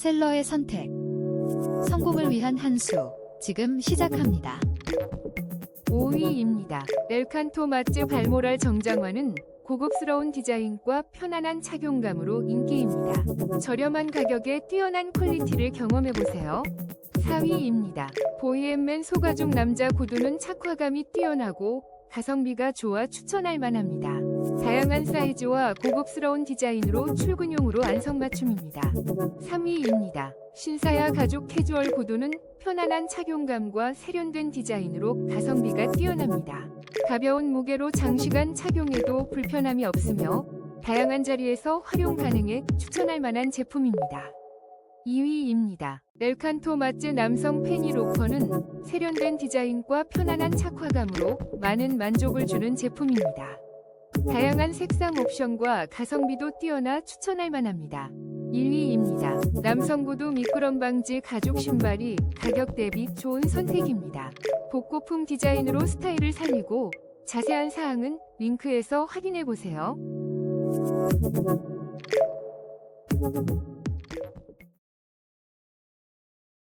셀러의 선택. 성공을 위한 한 수. 지금 시작합니다. 5위입니다. 넬칸토 마츠 발모랄 정장화는 고급스러운 디자인과 편안한 착용감으로 인기입니다. 저렴한 가격에 뛰어난 퀄리티를 경험해보세요. 4위입니다. 보이앤맨 소가죽 남자 구두는 착화감이 뛰어나고 가성비가 좋아 추천할 만합니다. 다양한 사이즈와 고급스러운 디자인으로 출근용으로 안성맞춤입니다. 3위입니다. 신사야 가죽 캐주얼 구두는 편안한 착용감과 세련된 디자인으로 가성비가 뛰어납니다. 가벼운 무게로 장시간 착용해도 불편함이 없으며 다양한 자리에서 활용 가능해 추천할 만한 제품입니다. 2위입니다. 넬칸토 마츠 남성 페니 로퍼는 세련된 디자인과 편안한 착화감으로 많은 만족을 주는 제품입니다. 다양한 색상 옵션과 가성비도 뛰어나 추천할 만합니다. 1위입니다. 남성 구두 미끄럼 방지 가죽 신발이 가격 대비 좋은 선택입니다. 복고풍 디자인으로 스타일을 살리고 자세한 사항은 링크에서 확인해 보세요.